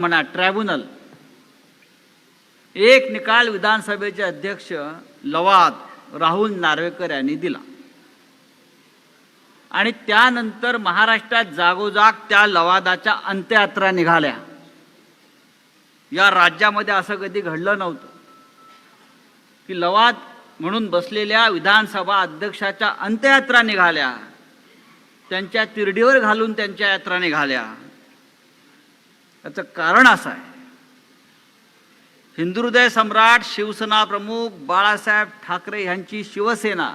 म्हणा ट्रायब्युनल एक निकाल विधानसभेचे अध्यक्ष लवाद राहुल नार्वेकर यांनी दिला. आणि त्यानंतर महाराष्ट्रात जागोजाग त्या लवादाच्या अंत्ययात्रा निघाल्या. या राज्यामध्ये असं कधी घडलं नव्हतं. की लवाद म्हणून बसलेल्या विधानसभा अध्यक्षाच्या अंत्ययात्रा निघाल्या. त्यांच्या तिरडीवर घालून त्यांच्या यात्रा निघाल्या. याचं कारण असं आहे. हिंदुहृदय सम्राट शिवसेना प्रमुख बाळासाहेब ठाकरे यांची शिवसेना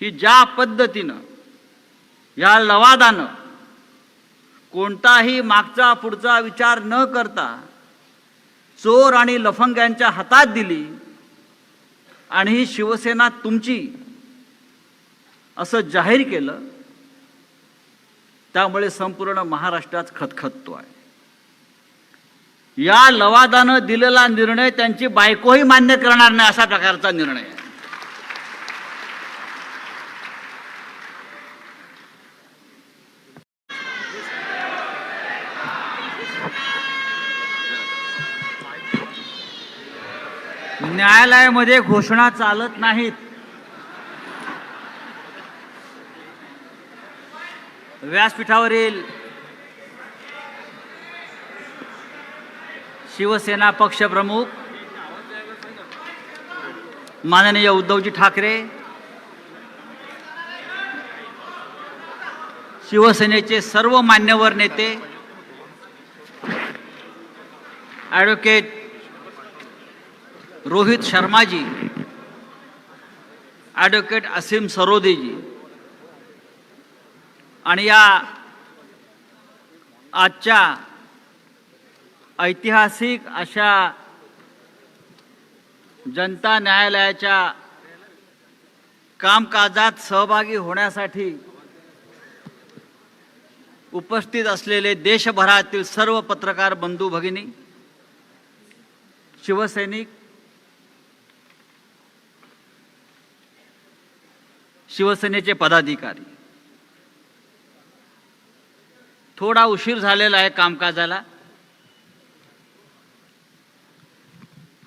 ही ज्या पद्धतीनं या लवादानं कोणताही मागचा पुढचा विचार न करता चोर आणि लफंग्यांच्या हातात दिली आणि ही शिवसेना तुमची असं जाहीर केलं त्यामुळे संपूर्ण महाराष्ट्रात खतखततो आहे या लवादानं दिलेला निर्णय त्यांची बायकोही मान्य करणार नाही अशा प्रकारचा निर्णय. न्यायालयामध्ये घोषणा चालत नाहीत. व्यासपीठावरील शिवसेना पक्षप्रमुख माननीय उद्धवजी ठाकरे शिवसेनेचे सर्व मान्यवर नेते ॲडव्होकेट रोहित शर्माजी ॲडव्होकेट असीम सरोदेजी आणि या आजच्या ऐतिहासिक अशा जनता न्यायालयाच्या कामकाजात सहभागी होण्यासाठी उपस्थित असलेले देशभरातील सर्व पत्रकार बंधू भगिनी शिवसैनिक शिवसेनेचे पदाधिकारी थोडा उशीर झालेला आहे कामकाजाला.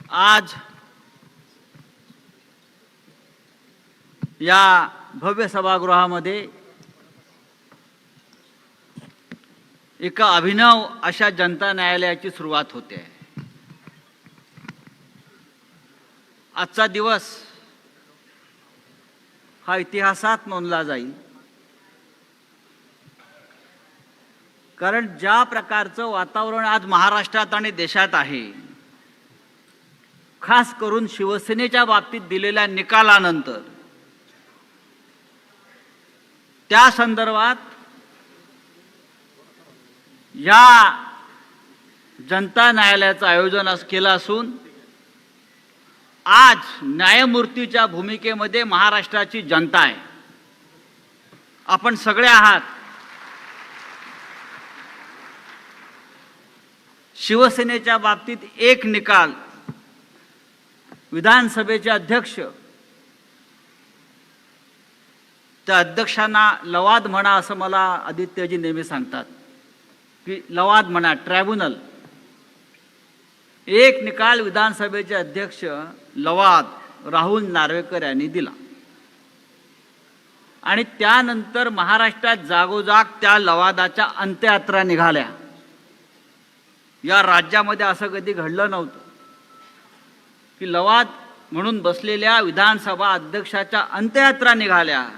आज या भव्य सभागृहामध्ये एका अभिनव अशा जनता न्यायालयाची सुरुवात होते. आहे आजचा दिवस हा इतिहासात नोंदला जाईल. कारण ज्या प्रकारचं वातावरण आज महाराष्ट्रात आणि देशात आहे खास करून शिवसेनेच्या बाबतीत दिलेल्या निकालानंतर त्या संदर्भात या जनता न्यायालयाचं आयोजन केलं असून आज न्यायमूर्तीच्या भूमिकेमध्ये महाराष्ट्राची जनता आहे. आपण सगळे आहात. शिवसेनेच्या बाबतीत एक निकाल विधानसभेचे अध्यक्ष त्या अध्यक्षांना लवाद म्हणा असं मला आदित्यजी नेहमी सांगतात. की लवाद म्हणा ट्रायब्युनल एक निकाल विधानसभेचे अध्यक्ष लवाद राहुल नार्वेकर यांनी दिला. आणि त्यानंतर महाराष्ट्रात जागोजाग त्या लवादाच्या अंत्ययात्रा निघाल्या. या राज्यामध्ये असं कधी घडलं नव्हतं. की लवाद म्हणून बसलेल्या विधानसभा अध्यक्षाच्या अंत्ययात्रा निघाल्या.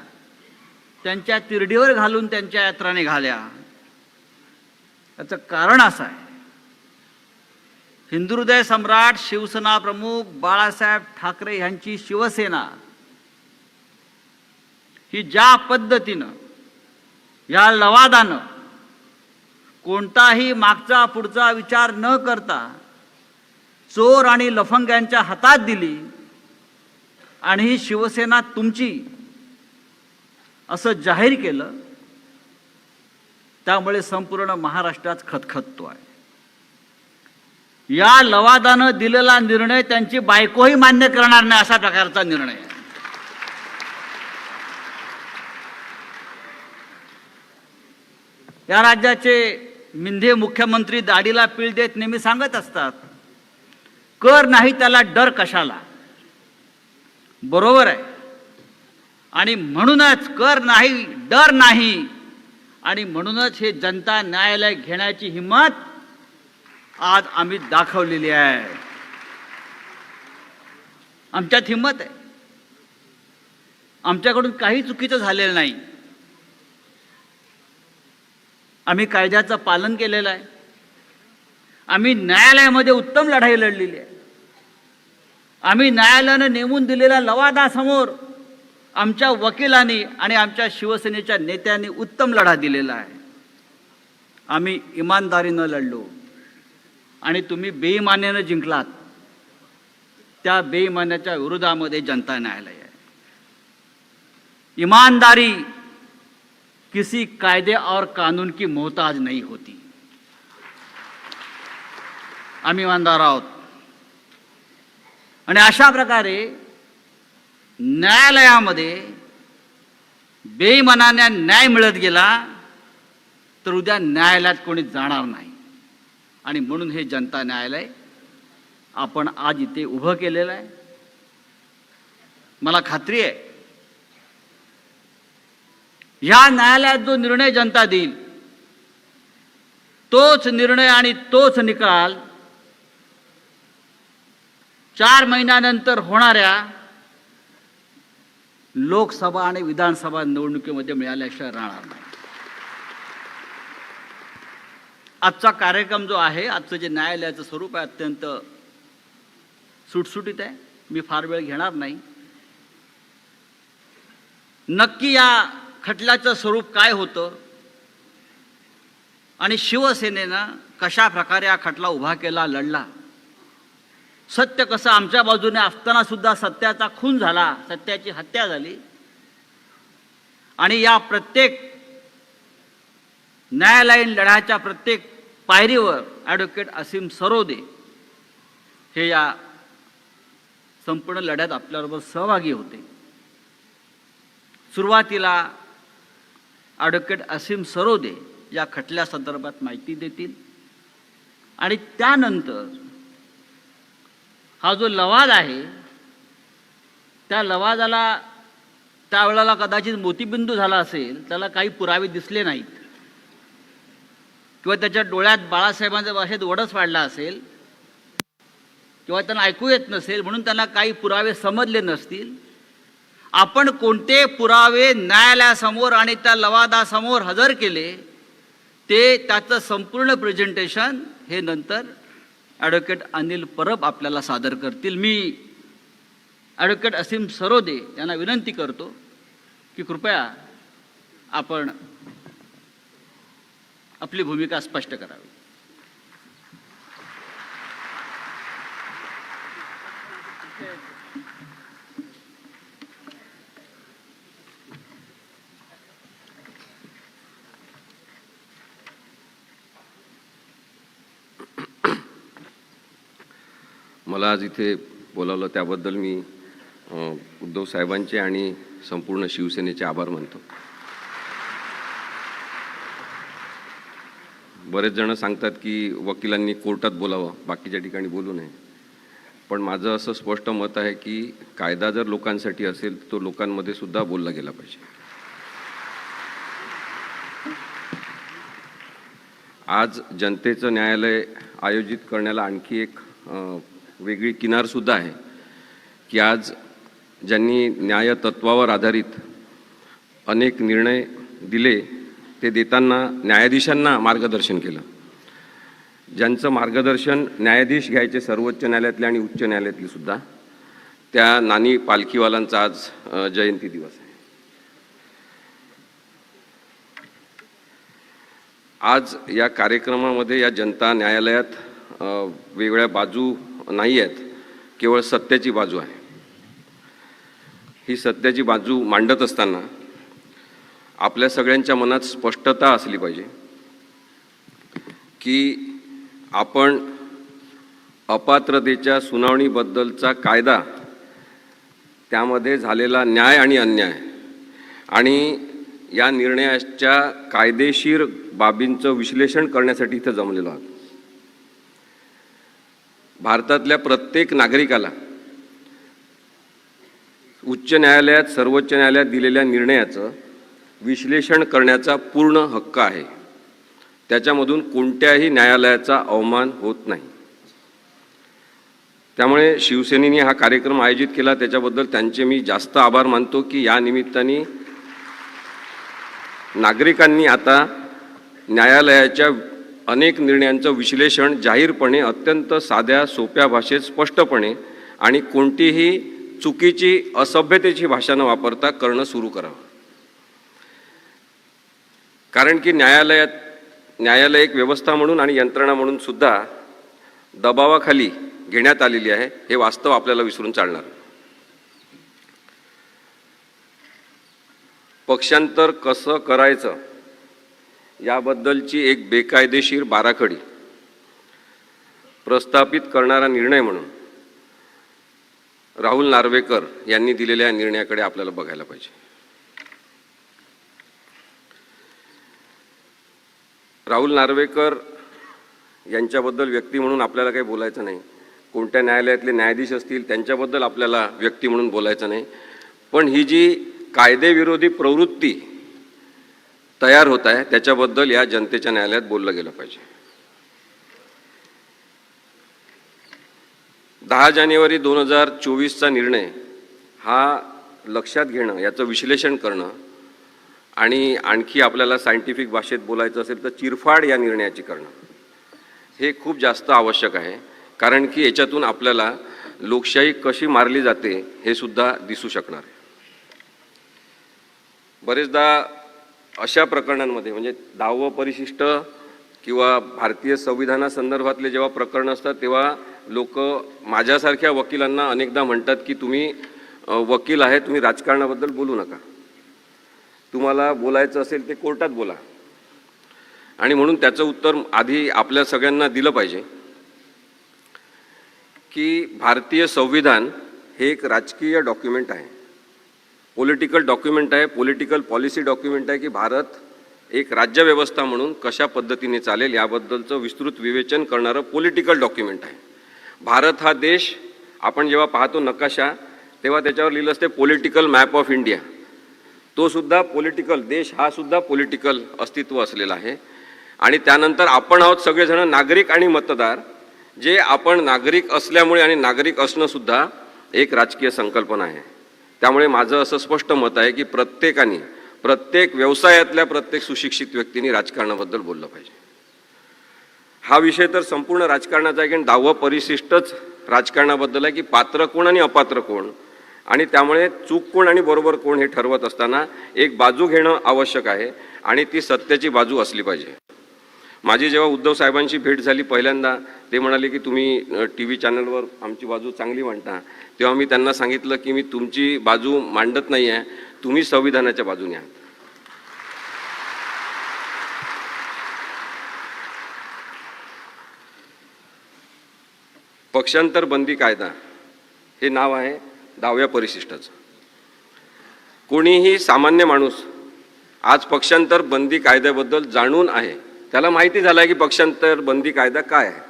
त्यांच्या तिरडीवर घालून त्यांच्या यात्रा निघाल्या. याचं कारण असं आहे. हिंदुहृदय सम्राट शिवसेना प्रमुख बाळासाहेब ठाकरे यांची शिवसेना ही ज्या पद्धतीनं या लवादानं कोणताही मागचा पुढचा विचार न करता चोर आणि लफंग्यांच्या हातात दिली आणि ही शिवसेना तुमची असं जाहीर केलं त्यामुळे संपूर्ण महाराष्ट्रात खतखततो आहे या लवादानं दिलेला निर्णय त्यांची बायकोही मान्य करणार नाही अशा प्रकारचा निर्णय. या राज्याचे मिंधे मुख्यमंत्री दाढीला पीळ देत नेहमी सांगत असतात कर नाही त्याला डर कशाला? बरोबर आहे. आणि म्हणूनच कर नाही डर नाही. आणि म्हणूनच हे जनता न्यायालय घेण्याची हिंमत आज आम्ही दाखवलेली आहे. आमच्यात हिंमत आहे. आमच्याकडून काही चुकीचं झालेलं नाही. आम्ही कायद्याचं पालन केलेलं आहे. आम्ही न्यायालयामध्ये उत्तम लढाई लढलेली आहे. आम्ही न्यायालयानं नेमून दिलेल्या लवादासमोर आमच्या वकिलांनी आणि आमच्या शिवसेनेच्या नेत्यांनी उत्तम लढा दिलेला आहे. आम्ही इमानदारीनं लढलो. आणि तुम्ही बेईमान्यानं जिंकलात. त्या बेईमान्याच्या विरोधामध्ये जनता न्यायालय आहे. इमानदारी किसी कायदे और कानून की मोहताज नहीं होती। आम्ही इमानदार आहोत आणि अशा प्रकारे न्यायालयामध्ये बेईमानाने न्याय मिळत गेला तर उद्या न्यायालयात कोणी जाणार नाही. आणि म्हणून हे जनता न्यायालय आपण आज इथे उभं केलेलं आहे. मला खात्री आहे ह्या न्यायालयात जो निर्णय जनता देईल तोच निर्णय आणि तोच निकाल चार महिन्यानंतर होणाऱ्या लोकसभा आणि विधानसभा निवडणुकीमध्ये मिळाल्याशिवाय राहणार नाही. आजचा कार्यक्रम जो आहे आजचं जे न्यायालयाचं स्वरूप आहे अत्यंत सुटसुटीत आहे. मी फार वेळ घेणार नाही. नक्की या खटल्याचं स्वरूप काय होतं? आणि शिवसेनेनं कशा प्रकारे हा खटला उभा केला लढला? सत्य कसं? आमच्या बाजूने असताना सुद्धा सत्याचा खून झाला सत्याची हत्या झाली. आणि या प्रत्येक न्यायालयीन लढ्याच्या प्रत्येक पायरीवर ॲडव्होकेट असीम सरोदे हे या संपूर्ण लढ्यात आपल्याबरोबर सहभागी होते. सुरुवातीला ॲडव्होकेट असीम सरोदे या खटल्या संदर्भात माहिती देतील. आणि त्यानंतर हा जो लवाद आहे त्या लवादाला त्यावेळेला कदाचित मोतीबिंदू झाला असेल त्याला काही पुरावे दिसले नाहीत. किंवा त्याच्या डोळ्यात बाळासाहेबांच्या भाषेत वडस वाढला असेल किंवा त्यांना ऐकू येत नसेल म्हणून त्यांना काही पुरावे समजले नसतील आपण कोणते पुरावे न्यायालयासमोर आणि त्या लवादासमोर हजर केले ते त्याचं संपूर्ण प्रेझेंटेशन हे नंतर ॲडव्होकेट अनिल परब आपल्याला सादर करतील. मी ॲडव्होकेट असीम सरोदे यांना विनंती करतो की कृपया आपण आपली भूमिका स्पष्ट करावी. मला आज इथे बोलावलं त्याबद्दल मी उद्धव साहेबांचे आणि संपूर्ण शिवसेनेचे आभार मानतो. बरेच जण सांगतात की वकिलांनी कोर्टात बोलावं बाकीच्या ठिकाणी बोलू नये. पण माझं असं स्पष्ट मत आहे की कायदा जर लोकांसाठी असेल तर तो लोकांमध्ये सुद्धा बोलला गेला पाहिजे. आज जनतेचं न्यायालय आयोजित करण्याला आणखी एक वेगळी किनारसुद्धा आहे की आज ज्यांनी न्याय तत्वावर आधारित अनेक निर्णय दिले ते देताना न्यायाधीशांना मार्गदर्शन केलं. ज्यांचं मार्गदर्शन न्यायाधीश घ्यायचे सर्वोच्च न्यायालयातले आणि उच्च न्यायालयातले सुद्धा त्या नानी पालखीवालांचा आज जयंती दिवस आहे. आज या कार्यक्रमामध्ये या जनता न्यायालयात वेगवेगळ्या वेगळ्या बाजू नाही आहेत केवळ सत्याची बाजू आहे. ही सत्याची बाजू मांडत असताना आपल्या सगळ्यांच्या मनात स्पष्टता असली पाहिजे. की आपण अपात्रतेच्या सुनावणीबद्दलचा कायदा त्यामध्ये झालेला न्याय आणि अन्याय आणि या निर्णयाच्या कायदेशीर बाबींचं विश्लेषण करण्यासाठी इथं जमलेलो आहोत. भारतातल्या प्रत्येक नागरिकाला उच्च न्यायालयात सर्वोच्च न्यायालयात दिलेल्या निर्णयाचं विश्लेषण करण्याचा पूर्ण हक्क आहे. त्याच्यामधून कोणत्याही न्यायालयाचा अवमान होत नाही. त्यामुळे शिवसेनेने हा कार्यक्रम आयोजित केला. त्याच्याबद्दल त्यांचे मी जास्त आभार मानतो की या निमित्ताने नागरिकांनी आता न्यायालयाच्या अनेक निर्णयांचं विश्लेषण जाहीरपणे अत्यंत साध्या सोप्या भाषेत स्पष्टपणे आणि कोणतीही चुकीची असभ्यतेची भाषा न वापरता करणं सुरू करावं. कारण की न्यायालयात न्यायालय एक व्यवस्था म्हणून आणि यंत्रणा म्हणून सुद्धा दबावाखाली घेण्यात आलेली आहे हे वास्तव आपल्याला विसरून चालणार. पक्षांतर कसं करायचं? याबद्दलची एक बेकायदेशीर बाराखडी प्रस्थापित करणारा निर्णय म्हणून राहुल नार्वेकर यांनी दिलेल्या निर्णयाकडे आपल्याला बघायला पाहिजे. राहुल नार्वेकर यांच्याबद्दल व्यक्ती म्हणून आपल्याला काही बोलायचं नाही. कोणत्या न्यायालयातले न्यायाधीश असतील त्यांच्याबद्दल आपल्याला व्यक्ती म्हणून बोलायचं नाही. पण ही जी कायदेविरोधी प्रवृत्ती तयार होत आहे त्याच्याबद्दल या जनतेच्या न्यायालयात बोललं गेलं पाहिजे. दहा जानेवारी दोन हजार चोवीसचा निर्णय हा लक्षात घेणं याचं विश्लेषण करणं आणि आणखी आपल्याला सायंटिफिक भाषेत बोलायचं असेल तर चिरफाड या निर्णयाची करणं हे खूप जास्त आवश्यक आहे. कारण की याच्यातून आपल्याला लोकशाही कशी मारली जाते हे सुद्धा दिसू शकणार आहे. बरेचदा अशा प्रकरणांमध्ये म्हणजे दहावं परिशिष्ट किंवा भारतीय संविधानासंदर्भातले जेव्हा प्रकरणं असतात तेव्हा लोक माझ्यासारख्या वकिलांना अनेकदा म्हणतात की तुम्ही वकील आहे तुम्ही राजकारणाबद्दल बोलू नका. तुम्हाला बोलायचं असेल ते कोर्टात बोला. आणि म्हणून त्याचं उत्तर आधी आपल्या सगळ्यांना दिलं पाहिजे की भारतीय संविधान हे एक राजकीय डॉक्युमेंट आहे. पॉलिटिकल डॉक्युमेंट आहे पॉलिटिकल पॉलिसी डॉक्युमेंट आहे की भारत एक राज्यव्यवस्था म्हणून कशा पद्धतीने चालेल याबद्दलचं विस्तृत विवेचन करणारं पॉलिटिकल डॉक्युमेंट आहे. भारत हा देश आपण जेव्हा पाहतो नकाशा तेव्हा त्याच्यावर लिहिलं असते पॉलिटिकल मॅप ऑफ इंडिया. तो सुद्धा पॉलिटिकल देश हा सुद्धा पॉलिटिकल अस्तित्व असलेला आहे. आणि त्यानंतर आपण आहोत सगळेजण नागरिक आणि मतदार जे आपण नागरिक असल्यामुळे आणि नागरिक असणंसुद्धा एक राजकीय संकल्पना आहे. त्यामुळे माझं असं स्पष्ट मत आहे की प्रत्येकाने प्रत्येक व्यवसायातल्या प्रत्येक सुशिक्षित व्यक्तीने राजकारणाबद्दल बोललं पाहिजे. हा विषय तर संपूर्ण राजकारणाचा आहे कारण दहावं परिशिष्टच राजकारणाबद्दल आहे की पात्र कोण आणि अपात्र कोण. आणि त्यामुळे चूक कोण आणि बरोबर कोण हे ठरवत असताना एक बाजू घेणं आवश्यक आहे आणि ती सत्याची बाजू असली पाहिजे. माझी जेव्हा उद्धव साहेबांची भेट झाली पहिल्यांदा ते म्हणाले की तुम्ही टी व्ही चॅनलवर आमची बाजू चांगली मांडता तेव्हा मी त्यांना सांगितलं की मी तुमची बाजू मांडत नाही आहे तुम्ही संविधानाच्या बाजूने आहात. पक्षांतर बंदी कायदा हे नाव आहे दहाव्या परिशिष्टाचं. कोणीही सामान्य माणूस आज पक्षांतर बंदी कायद्याबद्दल जाणून आहे त्याला माहिती झालं आहे की पक्षांतर बंदी कायदा काय आहे.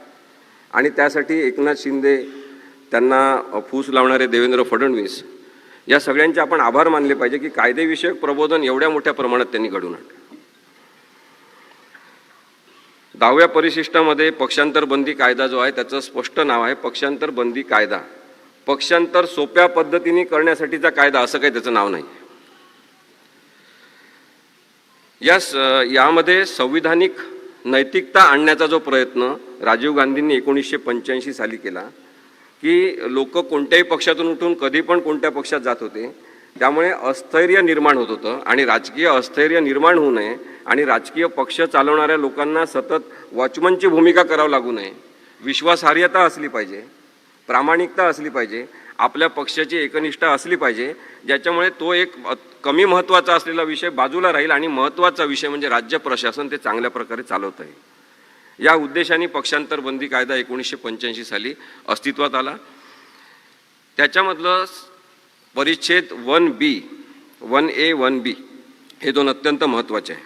आणि त्यासाठी एकनाथ शिंदे त्यांना फूस लावणारे देवेंद्र फडणवीस या सगळ्यांचे आपण आभार मानले पाहिजे की कायदेविषयक प्रबोधन एवढ्या मोठ्या प्रमाणात त्यांनी घडून आणलं. दहाव्या परिशिष्टामध्ये पक्षांतर बंदी कायदा जो आहे त्याचं स्पष्ट नाव आहे पक्षांतर बंदी कायदा. पक्षांतर सोप्या पद्धतीने करण्यासाठीचा कायदा असं काही त्याचं नाव नाही. या स यामध्ये संविधानिक नैतिकता आणण्याचा जो प्रयत्न राजीव गांधींनी एकोणीसशे पंच्याऐंशी साली केला की लोक कोणत्याही पक्षातून उठून कधी पण कोणत्या पक्षात जात होते त्यामुळे अस्थैर्य निर्माण होत होतं आणि राजकीय अस्थैर्य निर्माण होऊ नये आणि राजकीय पक्ष चालवणाऱ्या लोकांना सतत वॉचमनची भूमिका करावं लागू नये. विश्वासार्हता असली पाहिजे प्रामाणिकता असली पाहिजे आपल्या पक्षाची एकनिष्ठा असली पाहिजे ज्याच्यामुळे तो एक कमी महत्त्वाचा असलेला विषय बाजूला राहील आणि महत्त्वाचा विषय म्हणजे राज्य प्रशासन ते चांगल्या प्रकारे चालवत आहे. या उद्देशाने पक्षांतर बंदी कायदा एकोणीसशे पंच्याऐंशी साली अस्तित्वात आला. त्याच्यामधलं परिच्छेद one B one A one B हे दोन अत्यंत महत्त्वाचे आहे.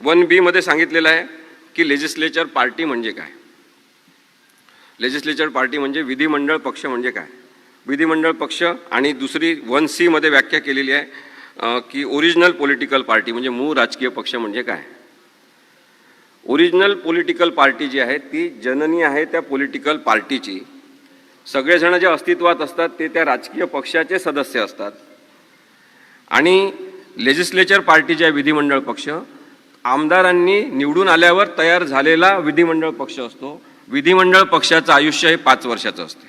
वन बीमध्ये सांगितलेलं आहे की लेजिस्लेचर पार्टी म्हणजे काय? लेजिस्लेचर पार्टी म्हणजे विधिमंडळ पक्ष म्हणजे काय? विधिमंडळ पक्ष आणि दुसरी वन सी मध्ये व्याख्या केलेली आहे की ओरिजिनल पॉलिटिकल पार्टी म्हणजे मूळ राजकीय पक्ष म्हणजे काय? ओरिजिनल पॉलिटिकल पार्टी जी आहे ती जननी आहे त्या पॉलिटिकल पार्टीची सगळेजण जे अस्तित्वात असतात ते त्या राजकीय पक्षाचे सदस्य असतात. आणि लेजिस्लेचर पार्टी जी आहे विधिमंडळ पक्ष आमदारांनी निवडून आल्यावर तयार झालेला विधिमंडळ पक्ष असतो. विधिमंडळ पक्षाचं आयुष्य हे पाच वर्षाचं असते.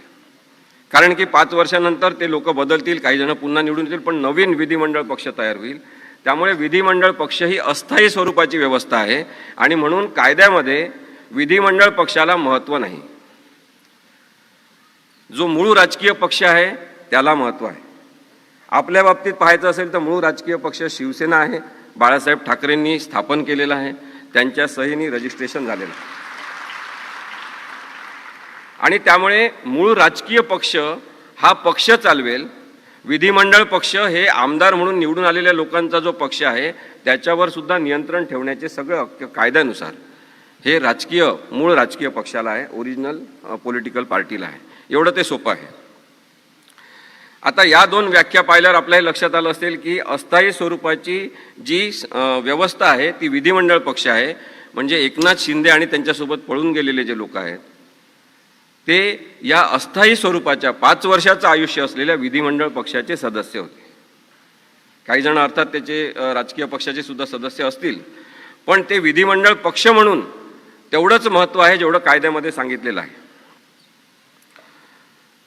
कारण की पाच वर्षानंतर ते लोक बदलतील काही जण पुन्हा निवडून येतील पण नवीन विधिमंडळ पक्ष तयार होईल. त्यामुळे विधिमंडळ पक्ष ही अस्थायी स्वरूपाची व्यवस्था आहे आणि म्हणून कायद्यामध्ये विधिमंडळ पक्षाला महत्त्व नाही. जो मूळ राजकीय पक्ष आहे त्याला महत्त्व आहे. आपल्या बाबतीत पाहायचं असेल तर मूळ राजकीय पक्ष शिवसेना आहे. बाळासाहेब ठाकरेंनी स्थापन केलेला आहे. त्यांच्या सहीने रजिस्ट्रेशन झालेलं आहे. आणि त्यामुळे मूळ राजकीय पक्ष हा पक्ष चालवेल. विधिमंडळ पक्ष हे आमदार म्हणून निवडून आलेल्या लोकांचा जो पक्ष आहे त्याच्यावर सुद्धा नियंत्रण ठेवण्याचे सगळं हक्क कायद्यानुसार हे राजकीय मूळ राजकीय पक्षाला आहे ओरिजिनल पॉलिटिकल पार्टीला आहे. एवढं ते सोपं आहे. आता या दोन व्याख्या पाहिल्यावर आपल्या हे लक्षात आलं असेल की अस्थायी स्वरूपाची जी व्यवस्था आहे ती विधिमंडळ पक्ष आहे. म्हणजे एकनाथ शिंदे आणि त्यांच्यासोबत पळून गेलेले जे लोक आहेत ते या अस्थायी स्वरूपाच्या पाच वर्षाचं आयुष्य असलेल्या विधिमंडळ पक्षाचे सदस्य होते. काही जण अर्थात त्याचे राजकीय पक्षाचे सुद्धा सदस्य असतील. पण ते विधिमंडळ पक्ष म्हणून तेवढंच महत्त्व आहे जेवढं कायद्यामध्ये सांगितलेलं आहे.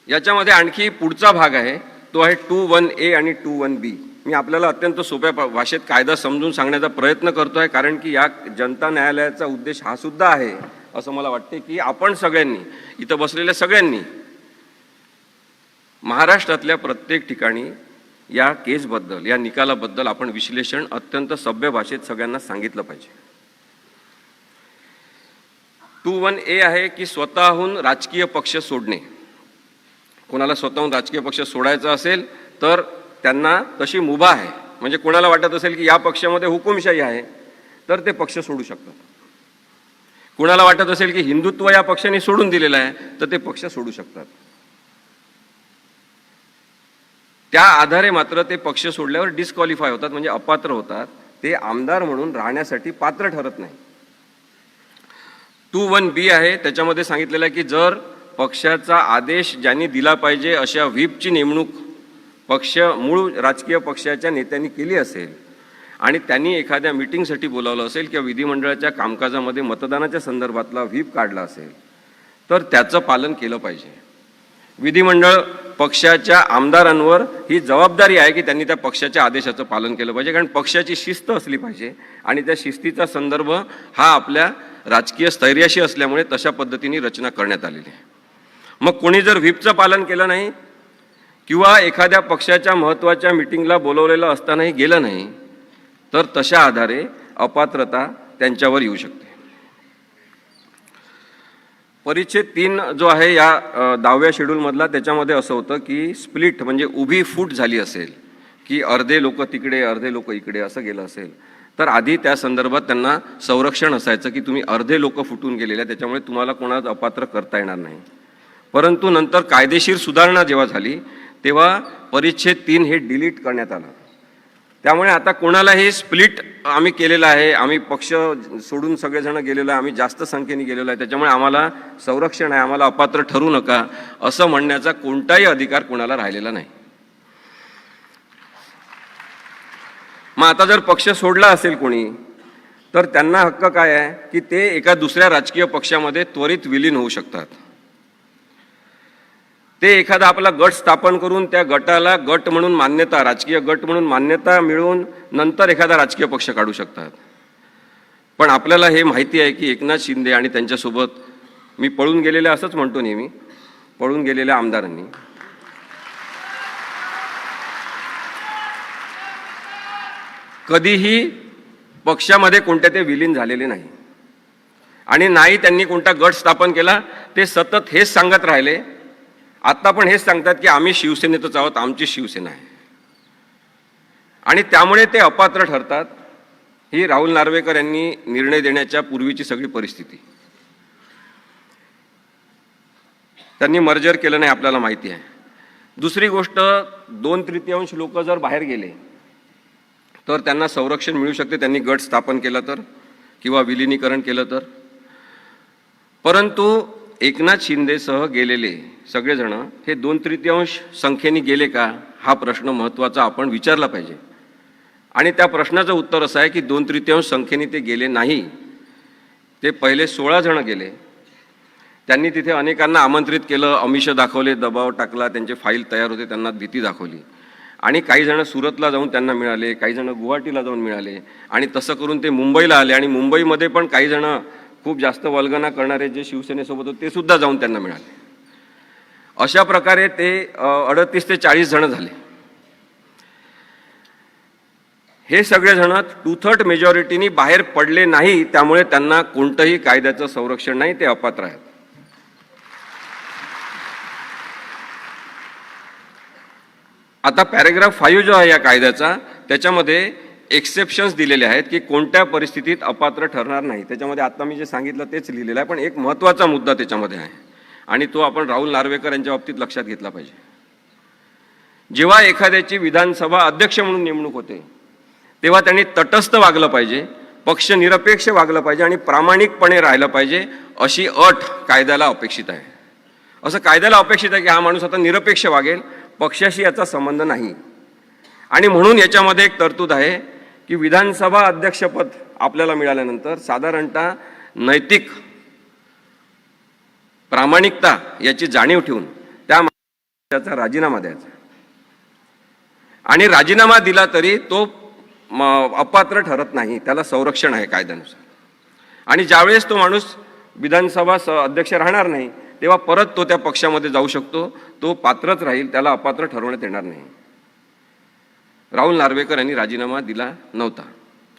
याच्यामध्ये आणखी पुढचा भाग आहे तो आहे टू वन ए आणि टू वन बी. मी आपल्याला अत्यंत सोप्या भाषेत कायदा समजून सांगण्याचा प्रयत्न करतो आहे कारण की या जनता न्यायालयाचा उद्देश हा सुद्धा आहे असं मला वाटते की आपण सगळ्यांनी इथं बसलेल्या सगळ्यांनी महाराष्ट्रातल्या प्रत्येक ठिकाणी या केसबद्दल या निकालाबद्दल आपण विश्लेषण अत्यंत सभ्य भाषेत सगळ्यांना सांगितलं पाहिजे. टू वन ए आहे की स्वतःहून राजकीय पक्ष सोडणे. कोणाला स्वतःहून राजकीय पक्ष सोडायचा असेल तर त्यांना तशी मुभा आहे. म्हणजे कोणाला वाटत असेल की या पक्षामध्ये हुकुमशाही आहे तर ते पक्ष सोडू शकतात. कुणाला वाटत असेल की हिंदुत्व या पक्षाने सोडून दिलेलं आहे तर ते पक्ष सोडू शकतात. त्या आधारे मात्र ते पक्ष सोडल्यावर डिस्क्वालिफाय होतात म्हणजे अपात्र होतात. ते आमदार म्हणून राहण्यासाठी पात्र ठरत नाही. टू वन बी आहे त्याच्यामध्ये सांगितलेलं आहे की जर पक्षाचा आदेश ज्यांनी दिला पाहिजे अशा व्हीपची नेमणूक पक्ष मूळ राजकीय पक्षाच्या नेत्यांनी केली असेल आणि त्यांनी एखाद्या मिटिंगसाठी बोलावलं असेल किंवा विधिमंडळाच्या कामकाजामध्ये मतदानाच्या संदर्भातला व्हीप काढला असेल तर त्याचं पालन केलं पाहिजे. विधिमंडळ पक्षाच्या आमदारांवर ही जबाबदारी आहे की त्यांनी त्या पक्षाच्या आदेशाचं पालन केलं पाहिजे कारण पक्षाची शिस्त असली पाहिजे आणि त्या शिस्तीचा संदर्भ हा आपल्या राजकीय स्थैर्याशी असल्यामुळे तशा पद्धतीने रचना करण्यात आलेली आहे. मग कोणी जर व्हीपचं पालन केलं नाही किंवा एखाद्या पक्षाच्या महत्त्वाच्या मिटिंगला बोलवलेलं असतानाही गेलं नाही तर तशा आधारे अपात्रता त्यांच्यावर येऊ शकते. परिच्छेद तीन जो आहे या दहाव्या शेड्यूलमधला त्याच्यामध्ये असं होतं की स्प्लिट म्हणजे उभी फूट झाली असेल की अर्धे लोक तिकडे अर्धे लोक इकडे असं गेलं असेल तर आधी त्या संदर्भात त्यांना संरक्षण असायचं की तुम्ही अर्धे लोक फुटून गेलेले आहे, त्याच्यामुळे तुम्हाला कोणाला अपात्र करता येणार नाही. परंतु नंतर कायदेशीर सुधारणा जेव्हा झाली तेव्हा परिच्छेद तीन हे डिलीट करण्यात आलं. त्यामुळे आता कोणालाही स्प्लिट आम्ही केलेलं आहे. आम्ही पक्ष सोडून सगळेजण गेलेलो आहे. आम्ही जास्त संख्येने गेलेलो आहे. त्याच्यामुळे आम्हाला संरक्षण आहे. आम्हाला अपात्र ठरू नका असं म्हणण्याचा कोणताही अधिकार कोणाला राहिलेला नाही. मग आता जर पक्ष सोडला असेल कोणी तर त्यांना हक्क काय आहे? की ते एका दुसऱ्या राजकीय पक्षामध्ये त्वरित विलीन होऊ शकतात. ते एखादा आपला गट स्थापन करून त्या गटाला गट म्हणून मान्यता राजकीय गट म्हणून मान्यता मिळवून नंतर एखादा राजकीय पक्ष काढू शकतात. पण आपल्याला हे माहिती आहे की एकनाथ शिंदे आणि त्यांच्यासोबत मी पळून गेलेल्या असंच म्हणतो नेहमी पळून गेलेल्या आमदारांनी. कधीही पक्षामध्ये कोणत्या ते विलीन झालेले नाही. आणि नाही त्यांनी कोणता गट स्थापन केला ते सतत हेच सांगत राहिले आत्ता पण हेच सांगतात की आम्ही शिवसेनेतच आहोत आमची शिवसेना आहे. आणि त्यामुळे ते अपात्र ठरतात. ही राहुल नार्वेकर यांनी निर्णय देण्याच्या पूर्वीची सगळी परिस्थिती. त्यांनी मर्जर केलं नाही आपल्याला माहिती आहे. दुसरी गोष्ट दोन तृतीयांश लोक जर बाहेर गेले तर त्यांना संरक्षण मिळू शकते. त्यांनी गट स्थापन केला तर किंवा विलिनीकरण केलं तर. परंतु एकनाथ शिंदेसह गेलेले सगळेजण हे दोन तृतीयांश संख्येने गेले का? हा प्रश्न महत्त्वाचा आपण विचारला पाहिजे. आणि त्या प्रश्नाचं उत्तर असं आहे की दोन तृतीयांश संख्येने ते गेले नाही. ते पहिले सोळा जण गेले. त्यांनी तिथे अनेकांना आमंत्रित केलं अमिष दाखवले दबाव टाकला त्यांचे फाईल तयार होते त्यांना भीती दाखवली. आणि काही जण सुरतला जाऊन त्यांना मिळाले काही जण गुवाहाटीला जाऊन मिळाले. आणि तसं करून ते मुंबईला आले आणि मुंबईमध्ये पण काही जण खूप जास्त वल्गना करणारे जे शिवसेनेसोबत होते ते सुद्धा जाऊन त्यांना मिळाले. अशा प्रकारे ते अडतीस ते चाळीस जण झाले. हे सगळेजण टू थर्ड मेजॉरिटीनी बाहेर पडले नाही त्यामुळे त्यांना कोणतंही कायद्याचं संरक्षण नाही ते अपात्र आहेत. आता पॅरेग्राफ फाईव्ह जो आहे या कायद्याचा त्याच्यामध्ये एक्सेप्शन्स दिलेले आहेत की कोणत्या परिस्थितीत अपात्र ठरणार नाही. त्याच्यामध्ये आता मी जे सांगितलं तेच लिहिलेलं आहे पण एक महत्त्वाचा मुद्दा त्याच्यामध्ये आहे. आणि तो आपण राहुल नार्वेकर यांच्या बाबतीत लक्षात घेतला पाहिजे. जेव्हा एखाद्याची विधानसभा अध्यक्ष म्हणून नेमणूक होते तेव्हा त्यांनी तटस्थ वागलं पाहिजे पक्ष निरपेक्ष वागलं पाहिजे आणि प्रामाणिकपणे राहिलं पाहिजे अशी अट कायद्याला अपेक्षित आहे. असं कायद्याला अपेक्षित आहे की हा माणूस आता निरपेक्ष वागेल पक्षाशी याचा संबंध नाही. आणि म्हणून याच्यामध्ये एक तरतूद आहे की विधानसभा अध्यक्षपद आपल्याला मिळाल्यानंतर साधारणतः नैतिक प्रामाणिकता याची जाणीव ठेवून त्या त्याचा राजीनामा द्यायचा. आणि राजीनामा दिला तरी तो अपात्र ठरत नाही त्याला संरक्षण आहे कायद्यानुसार. आणि ज्यावेळेस तो माणूस विधानसभा स अध्यक्ष राहणार नाही तेव्हा परत तो त्या पक्षामध्ये जाऊ शकतो तो पात्रच राहील त्याला अपात्र ठरवण्यात येणार नाही. राहुल नार्वेकर यांनी राजीनामा दिला नव्हता.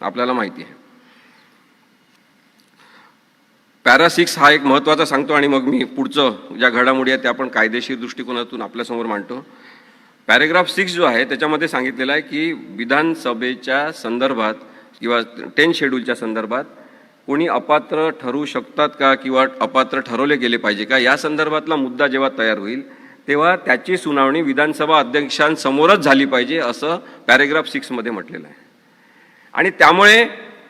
आपल्याला माहिती आहे. पॅरा सिक्स हा एक महत्त्वाचा सांगतो आणि मग मी पुढचं ज्या घडामोडी आहेत त्या आपण कायदेशीर दृष्टिकोनातून आपल्यासमोर मांडतो. पॅरेग्राफ सिक्स जो आहे त्याच्यामध्ये सांगितलेलं आहे की विधानसभेच्या संदर्भात किंवा टेन शेड्यूलच्या संदर्भात कोणी अपात्र ठरवू शकतात का किंवा अपात्र ठरवले गेले पाहिजे का? या संदर्भातला मुद्दा जेव्हा तयार होईल तेव्हा त्याची सुनावणी विधानसभा अध्यक्षांसमोरच झाली पाहिजे असं पॅरेग्राफ सिक्समध्ये म्हटलेलं आहे. आणि त्यामुळे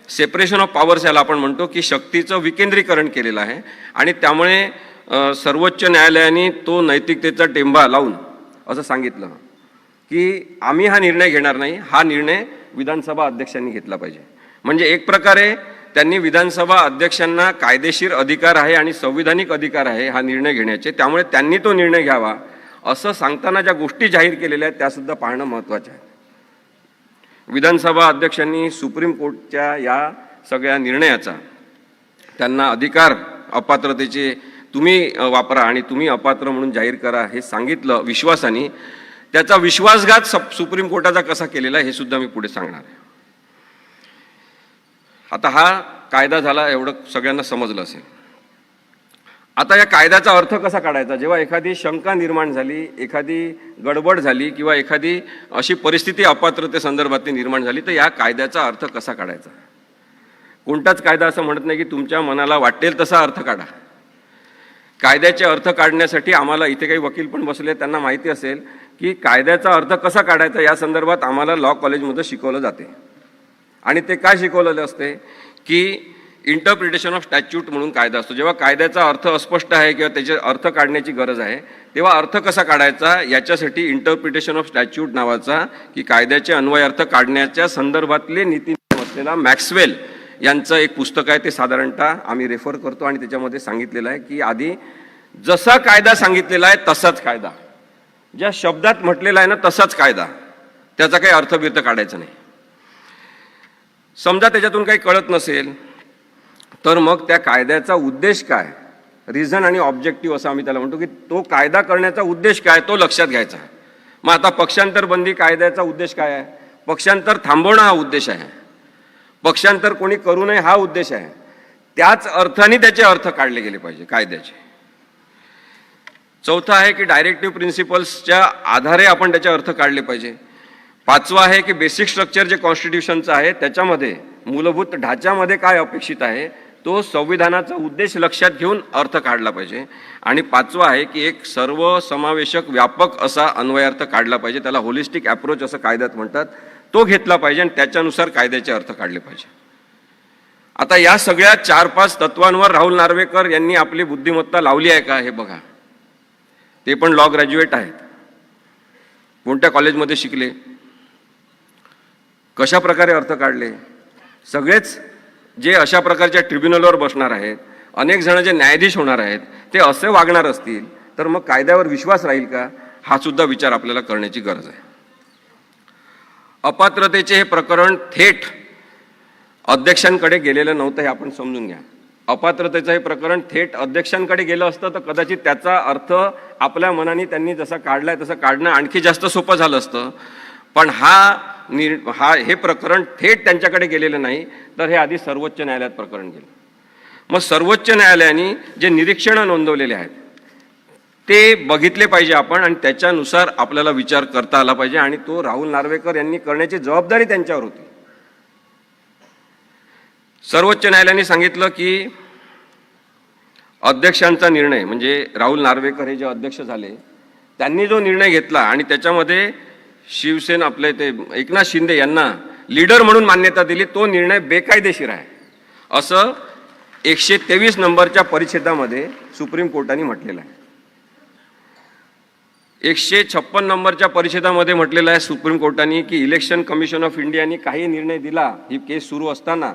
सेपरेशन ऑफ पॉवर्स याला आपण म्हणतो की शक्तीचं विकेंद्रीकरण केलेलं आहे. आणि त्यामुळे सर्वोच्च न्यायालयाने तो नैतिकतेचा टेंबा लावून असं सांगितलं की आम्ही हा निर्णय घेणार नाही हा निर्णय विधानसभा अध्यक्षांनी घेतला पाहिजे. म्हणजे एक प्रकारे त्यांनी विधानसभा अध्यक्षांना कायदेशीर अधिकार आहे आणि संविधानिक अधिकार आहे हा निर्णय घेण्याचे त्यामुळे त्यांनी तो निर्णय घ्यावा असं सांगताना ज्या गोष्टी जाहीर केलेल्या आहेत त्यासुद्धा पाहणं महत्त्वाचं आहे. विधानसभा अध्यक्षांनी सुप्रीम कोर्टच्या या सगळ्या निर्णयाचा त्यांना अधिकार अपात्रतेचे तुम्ही वापरा आणि तुम्ही अपात्र म्हणून जाहीर करा हे सांगितलं विश्वासाने. त्याचा विश्वासघात सप सुप्रीम कोर्टाचा कसा केलेला आहे हे सुद्धा मी पुढे सांगणार आहे. आता हा कायदा झाला एवढं सगळ्यांना समजलं असेल. आता या कायद्याचा अर्थ कसा काढायचा? जेव्हा एखादी शंका निर्माण झाली एखादी गडबड झाली किंवा एखादी अशी परिस्थिती अपात्रते संदर्भातली निर्माण झाली तर या कायद्याचा अर्थ कसा काढायचा? कोणताच कायदा असं म्हणत नाही की तुमच्या मनाला वाटेल तसा अर्थ काढा. कायद्याचे अर्थ काढण्यासाठी आम्हाला इथे काही वकील पण बसले त्यांना माहिती असेल की कायद्याचा अर्थ कसा काढायचा या संदर्भात आम्हाला लॉ कॉलेजमध्ये शिकवलं जाते. आणि ते काय शिकवलेलं असते? की इंटरप्रिटेशन ऑफ स्टॅच्यूट म्हणून कायदा असतो. जेव्हा कायद्याचा अर्थ अस्पष्ट आहे किंवा त्याचे अर्थ काढण्याची गरज आहे तेव्हा अर्थ कसा काढायचा? याच्यासाठी इंटरप्रिटेशन ऑफ स्टॅच्यूट नावाचा की कायद्याचे अन्वय अर्थ काढण्याच्या संदर्भातले नीती असलेला मॅक्सवेल यांचं एक पुस्तक आहे. ते साधारणतः आम्ही रेफर करतो आणि त्याच्यामध्ये सांगितलेलं आहे की आधी जसा कायदा सांगितलेला आहे तसाच कायदा. ज्या शब्दात म्हटलेला आहे ना तसाच कायदा. त्याचा काही अर्थबिर्थ काढायचा नाही. समजा त्याच्यातून काही कळत नसेल तर मग त्या कायद्याचा उद्देश काय? रिझन आणि ऑब्जेक्टिव्ह असं आम्ही त्याला म्हणतो की तो कायदा करण्याचा उद्देश काय? तो लक्षात घ्यायचा मग आता पक्षांतर बंदी कायद्याचा उद्देश काय आहे? पक्षांतर थांबवणं हा उद्देश आहे. पक्षांतर कोणी करू नये हा उद्देश आहे. त्याच अर्थाने त्याचे अर्थ काढले गेले पाहिजे कायद्याचे. चौथं आहे की डायरेक्टिव्ह प्रिन्सिपल्सच्या आधारे आपण त्याचे अर्थ काढले पाहिजे. पाचवं आहे की बेसिक स्ट्रक्चर जे कॉन्स्टिट्यूशनचं आहे त्याच्यामध्ये मूलभूत ढाच्यामध्ये काय अपेक्षित आहे तो संविधानाचा उद्देश लक्षात घेऊन अर्थ काढला पाहिजे. आणि पाचवा आहे की एक सर्व समावेशक व्यापक असा अन्वयार्थ काढला पाहिजे त्याला होलिस्टिक अप्रोच असं कायद्यात म्हणतात. तो घेतला पाहिजे आणि त्याच्यानुसार कायद्याचे अर्थ काढले पाहिजे. आता या सगळ्या चार पाच तत्वांवर राहुल नार्वेकर यांनी आपली बुद्धिमत्ता लावली आहे का हे बघा. ते पण लॉ ग्रॅज्युएट आहेत. कोणत्या कॉलेजमध्ये शिकले? कशा प्रकारे अर्थ काढले? सगळेच जे अशा प्रकारच्या ट्रिब्युनलवर बसणार आहेत अनेक जण जे न्यायाधीश होणार आहेत ते असे वागणार असतील तर मग कायद्यावर विश्वास राहील का? हा सुद्धा विचार आपल्याला करण्याची गरज आहे. अपात्रतेचे हे प्रकरण थेट अध्यक्षांकडे गेलेलं नव्हतं हे आपण समजून घ्या. अपात्रतेचं हे प्रकरण थेट अध्यक्षांकडे गेलं असतं तर कदाचित त्याचा अर्थ आपल्या मनाने त्यांनी जसा काढलाय तसं काढणं आणखी जास्त सोपं झालं असतं. पण हा निर हा हे प्रकरण थेट त्यांच्याकडे गेलेलं नाही तर हे आधी सर्वोच्च न्यायालयात प्रकरण गेलं. मग सर्वोच्च न्यायालयाने जे निरीक्षणं नोंदवलेले आहेत ते बघितले पाहिजे आपण आणि त्याच्यानुसार आपल्याला विचार करता आला पाहिजे आणि तो राहुल नार्वेकर यांनी करण्याची जबाबदारी त्यांच्यावर होती. सर्वोच्च न्यायालयाने सांगितलं की अध्यक्षांचा निर्णय म्हणजे राहुल नार्वेकर हे जे अध्यक्ष झाले त्यांनी जो निर्णय घेतला आणि त्याच्यामध्ये शिवसेना आपले ते एकनाथ शिंदे यांना लीडर म्हणून मान्यता दिली. तो निर्णय बेकायदेशीर आहे. असं एकशे तेवीस नंबरच्या परिच्छेदामध्ये सुप्रीम कोर्टाने म्हटलेलं आहे. एकशे छप्पन नंबरच्या परिषदामध्ये म्हटलेलं आहे सुप्रीम कोर्टाने की इलेक्शन कमिशन ऑफ इंडियाने काही निर्णय दिला ही केस सुरू असताना.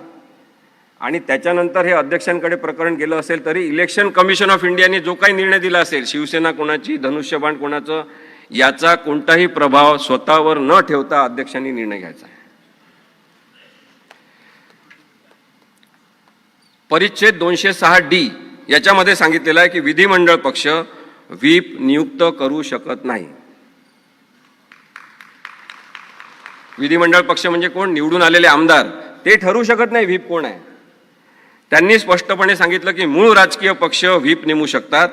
आणि त्याच्यानंतर हे अध्यक्षांकडे प्रकरण गेलं असेल तरी इलेक्शन कमिशन ऑफ इंडियाने जो काही निर्णय दिला असेल शिवसेना कोणाची धनुष्यबाण कोणाचं याचा कोणताही प्रभाव स्वतःवर न ठेवता अध्यक्षांनी निर्णय घ्यायचा. आहे परिच्छेद दोनशे सहा डी याच्यामध्ये सांगितलेलं आहे की विधिमंडळ पक्ष व्हीप नियुक्त करू शकत नाही. विधिमंडळ पक्ष म्हणजे कोण? निवडून आलेले आमदार. ते ठरू शकत नाही व्हीप कोण आहे. त्यांनी स्पष्टपणे सांगितलं की मूळ राजकीय पक्ष व्हीप नेमू शकतात.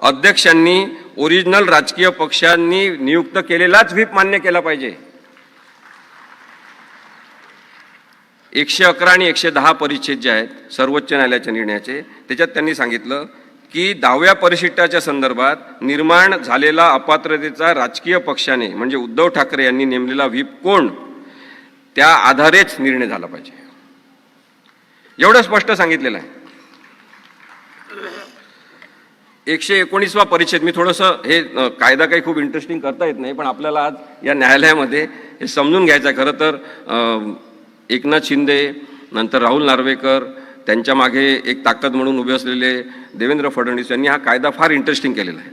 अध्यक्षांनी ओरिजिनल राजकीय पक्षांनी नियुक्त केलेलाच व्हीप मान्य केला पाहिजे. एकशे अकरा आणि एकशे दहा परिच्छेद जे आहेत सर्वोच्च न्यायालयाच्या निर्णयाचे त्याच्यात त्यांनी सांगितलं की दहाव्या परिशिष्टाच्या संदर्भात निर्माण झालेला अपात्रतेचा राजकीय पक्षाने म्हणजे उद्धव ठाकरे यांनी नेमलेला व्हीप कोण त्या आधारेच निर्णय झाला पाहिजे. एवढं स्पष्ट सांगितलेलं आहे. एकशे एकोणीसवा परिच्छेद. मी थोडंसं हे कायदा काही खूप इंटरेस्टिंग करता येत नाही पण आपल्याला आज या न्यायालयामध्ये हे समजून घ्यायचं आहे. खरं तर एकनाथ शिंदे नंतर राहुल नार्वेकर त्यांच्या मागे एक ताकद म्हणून उभे असलेले देवेंद्र फडणवीस यांनी हा कायदा फार इंटरेस्टिंग केलेला आहे.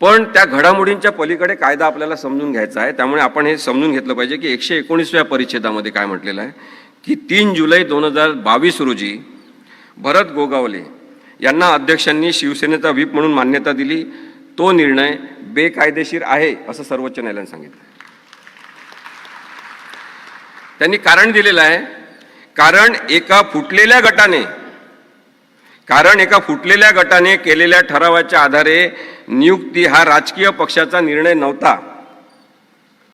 पण त्या घडामोडींच्या पलीकडे कायदा आपल्याला समजून घ्यायचा आहे. त्यामुळे आपण हे समजून घेतलं पाहिजे की एकशे एकोणीसव्या परिच्छेदामध्ये काय म्हटलेलं आहे की तीन जुलै दोन हजार बावीस रोजी भरत गोगावले यांना अध्यक्षांनी शिवसेनेचा व्हीप म्हणून मान्यता दिली. तो निर्णय बेकायदेशीर आहे असं सर्वोच्च न्यायालयाने सांगितलं. त्यांनी कारण दिलेलं आहे. कारण एका फुटलेल्या गटाने कारण एका फुटलेल्या गटाने केलेल्या ठरावाच्या आधारे नियुक्ती हा राजकीय पक्षाचा निर्णय नव्हता.